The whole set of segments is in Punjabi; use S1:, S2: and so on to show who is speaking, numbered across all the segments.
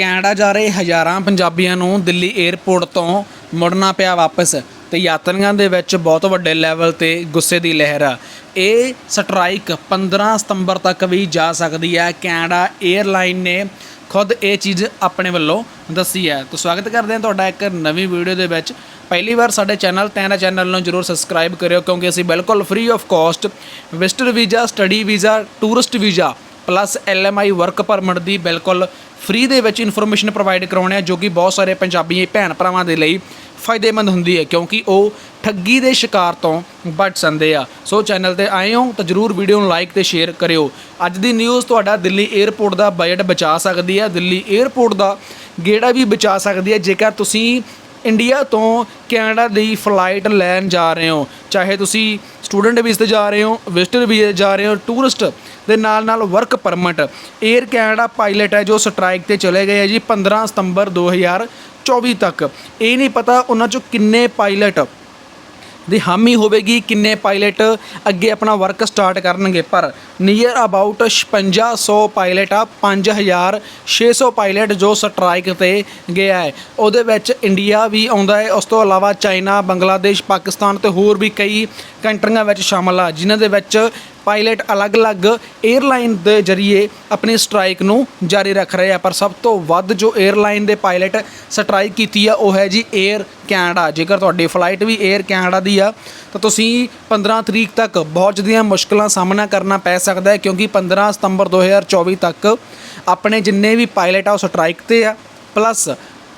S1: ਕੈਨੇਡਾ ਜਾ ਰਹੇ ਹਜ਼ਾਰਾਂ ਪੰਜਾਬੀਆਂ ਨੂੰ ਦਿੱਲੀ 에ਅਰਪੋਰਟ ਤੋਂ ਮੁੜਨਾ ਪਿਆ ਵਾਪਸ ਤੇ ਯਾਤਰੀਆਂ ਦੇ ਵਿੱਚ ਬਹੁਤ ਵੱਡੇ ਲੈਵਲ ਤੇ ਗੁੱਸੇ ਦੀ ਲਹਿਰ ਆ। ਇਹ ਸਟ੍ਰਾਈਕ 15 ਸਤੰਬਰ ਤੱਕ ਵੀ ਜਾ ਸਕਦੀ ਹੈ। ਕੈਨੇਡਾ 에ਅਰਲਾਈਨ ਨੇ ਖੁਦ ਇਹ ਚੀਜ਼ ਆਪਣੇ ਵੱਲੋਂ ਦੱਸੀ ਹੈ। ਤਾਂ ਸਵਾਗਤ ਕਰਦੇ ਹਾਂ ਤੁਹਾਡਾ ਇੱਕ ਨਵੀਂ ਵੀਡੀਓ ਦੇ ਵਿੱਚ। ਪਹਿਲੀ ਵਾਰ ਸਾਡੇ ਚੈਨਲ ਤੈਨਾ ਚੈਨਲ ਨੂੰ ਜਰੂਰ ਸਬਸਕ੍ਰਾਈਬ ਕਰਿਓ ਕਿਉਂਕਿ ਅਸੀਂ ਬਿਲਕੁਲ free of cost visitor visa study visa tourist visa plus LMI work permit ਦੀ ਬਿਲਕੁਲ ਫ੍ਰੀ ਦੇ ਵਿੱਚ ਇਨਫੋਰਮੇਸ਼ਨ ਪ੍ਰੋਵਾਈਡ ਕਰਾਉਣੇ ਆ, ਜੋ ਕਿ ਬਹੁਤ ਸਾਰੇ ਪੰਜਾਬੀ ਭੈਣ ਭਰਾਵਾਂ ਦੇ ਲਈ ਫਾਇਦੇਮੰਦ ਹੁੰਦੀ ਹੈ, ਕਿਉਂਕਿ ਉਹ ਠੱਗੀ ਦੇ ਸ਼ਿਕਾਰ ਤੋਂ ਬਚ ਜਾਂਦੇ ਆ। ਸੋ ਚੈਨਲ ਤੇ ਆਏ ਹੋ ਤਾਂ ਜਰੂਰ ਵੀਡੀਓ ਨੂੰ ਲਾਈਕ ਤੇ ਸ਼ੇਅਰ ਕਰਿਓ। ਅੱਜ ਦੀ ਨਿਊਜ਼ ਤੁਹਾਡਾ ਦਿੱਲੀ 에ਅਰਪੋਰਟ ਦਾ ਬਜਟ ਬਚਾ ਸਕਦੀ ਹੈ। ਦਿੱਲੀ 에ਅਰਪੋਰਟ ਦਾ ਗੇੜਾ ਵੀ ਬਚਾ ਸਕਦੀ ਹੈ। ਜੇਕਰ ਤੁਸੀਂ ਇੰਡੀਆ ਤੋਂ ਕੈਨੇਡਾ ਦੀ ਫਲਾਈਟ ਲੈਣ ਜਾ ਰਹੇ ਹੋ। ਚਾਹੇ ਤੁਸੀਂ ਸਟੂਡੈਂਟ ਵੀਜ਼ੇ ਤੇ ਜਾ ਰਹੇ ਹੋ, ਵਿਜ਼ਟਰ ਵੀਜ਼ੇ ਜਾ ਰਹੇ ਹੋ, ਟੂਰਿਸਟ ਦੇ ਨਾਲ ਨਾਲ work permit. Air Canada pilot ਹੈ ਜੋ ਸਟ੍ਰਾਈਕ ਤੇ ਚਲੇ ਗਏ ਹੈ ਜੀ 15 ਸਤੰਬਰ 2024 ਤੱਕ। ਇਹ ਨਹੀਂ ਪਤਾ ਉਹਨਾਂ ਚੋਂ ਕਿੰਨੇ ਪਾਇਲਟ ਦੀ ਹਾਮੀ ਹੋਵੇਗੀ, ਕਿੰਨੇ ਪਾਇਲਟ ਅੱਗੇ ਆਪਣਾ ਵਰਕ ਸਟਾਰਟ ਕਰਨਗੇ। ਪਰ ਨੀਅਰ ਅਬਾਊਟ 5600 ਪਾਇਲਟ ਆ 5600 ਪਾਇਲਟ ਜੋ ਸਟ੍ਰਾਈਕ ਤੇ ਗਿਆ ਹੈ। ਉਹਦੇ ਵਿੱਚ ਇੰਡੀਆ ਵੀ ਆਉਂਦਾ ਹੈ। ਉਸ ਤੋਂ ਇਲਾਵਾ ਚਾਈਨਾ ਬੰਗਲਾਦੇਸ਼ ਪਾਕਿਸਤਾਨ ਤੇ ਹੋਰ ਵੀ ਕਈ ਕੰਟਰੀਆਂ ਵਿੱਚ ਸ਼ਾਮਲ ਆ, ਜਿਨ੍ਹਾਂ ਦੇ ਵਿੱਚ ਪਾਇਲਟ ਅਲੱਗ-ਅਲੱਗ 에ਅਰਲਾਈਨ ਦੇ ਜ਼ਰੀਏ ਆਪਣੇ ਸਟ੍ਰਾਈਕ ਨੂੰ ਜਾਰੀ ਰੱਖ ਰਹੇ ਆ, ਪਰ ਸਭ ਤੋਂ ਵੱਧ ਜੋ 에ਅਰਲਾਈਨ ਦੇ ਪਾਇਲਟ ਸਟ੍ਰਾਈਕ ਕੀਤੀ ਆ, ਉਹ ਹੈ ਜੀ 에ਅਰ ਕੈਨੇਡਾ ਜੇਕਰ ਤੁਹਾਡੀ ਫਲਾਈਟ ਵੀ 에ਅਰ ਕੈਨੇਡਾ ਦੀ ਆ, ਤਾਂ ਤੁਸੀਂ 15 ਤਰੀਕ ਤੱਕ ਬਹੁਤ ਜਿਹੜੀਆਂ ਮੁਸ਼ਕਲਾਂ ਸਾਹਮਣਾ ਕਰਨਾ ਪੈ ਸਕਦਾ ਹੈ, ਕਿਉਂਕਿ 15 ਸਤੰਬਰ 2024 ਤੱਕ ਆਪਣੇ ਜਿੰਨੇ ਵੀ ਪਾਇਲਟ ਆ, ਉਹ ਸਟ੍ਰਾਈਕ ਤੇ ਆ। ਪਲੱਸ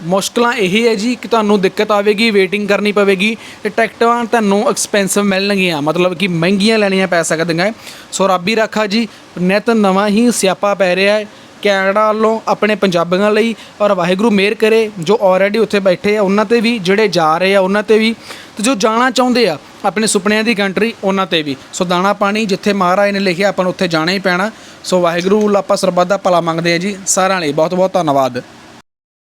S1: ਮੁਸ਼ਕਲਾਂ ਇਹ ਹੈ ਜੀ, ਕਿ ਤੁਹਾਨੂੰ ਦਿੱਕਤ ਆਵੇਗੀ ਵੇਟਿੰਗ ਕਰਨੀ ਪਵੇਗੀ, ਤੇ ਟਿਕਟਾਂ ਤੁਹਾਨੂੰ ਐਕਸਪੈਂਸਿਵ ਮਿਲਣਗੀਆਂ। ਮਤਲਬ ਕਿ ਮਹਿੰਗੀਆਂ ਲੈਣੀਆਂ ਪੈ ਸਕਦੀਆਂ ਹੈ। ਸੋ ਰੱਬੀ ਰੱਖਾ ਜੀ, ਨਿਤ ਨਵਾਂ ਹੀ ਸਿਆਪਾ ਪੈ ਰਿਹਾ ਹੈ। ਕੈਨੇਡਾ ਵੱਲੋਂ ਆਪਣੇ ਪੰਜਾਬੀਆਂ ਲਈ, ਔਰ ਵਾਹਿਗੁਰੂ ਮਿਹਰ ਕਰੇ, ਜੋ ਆਲਰੇਡੀ ਉੱਥੇ ਬੈਠੇ ਆ, ਉਹਨਾਂ ਤੇ ਵੀ, ਜਿਹੜੇ ਜਾ ਰਹੇ ਆ, ਉਹਨਾਂ ਤੇ ਵੀ। ਤੇ ਜੋ ਜਾਣਾ ਚਾਹੁੰਦੇ ਆ, ਆਪਣੇ ਸੁਪਨਿਆਂ ਦੀ ਕੰਟਰੀ ਉਹਨਾਂ ਤੇ ਵੀ। ਸੋ ਦਾਣਾ ਪਾਣੀ ਜਿੱਥੇ ਮਹਾਰਾਜ ਨੇ ਲਿਖਿਆ, ਆਪਾਂ ਨੂੰ ਉੱਥੇ ਜਾਣਾ ਹੀ ਪੈਣਾ। ਸੋ ਵਾਹਿਗੁਰੂ ਆਪਾਂ ਸਰਬੱਤ ਦਾ ਭਲਾ ਮੰਗਦੇ ਆ ਜੀ। ਸਾਰਿਆਂ ਲਈ ਬਹੁਤ ਬਹੁਤ ਧੰਨਵਾਦ।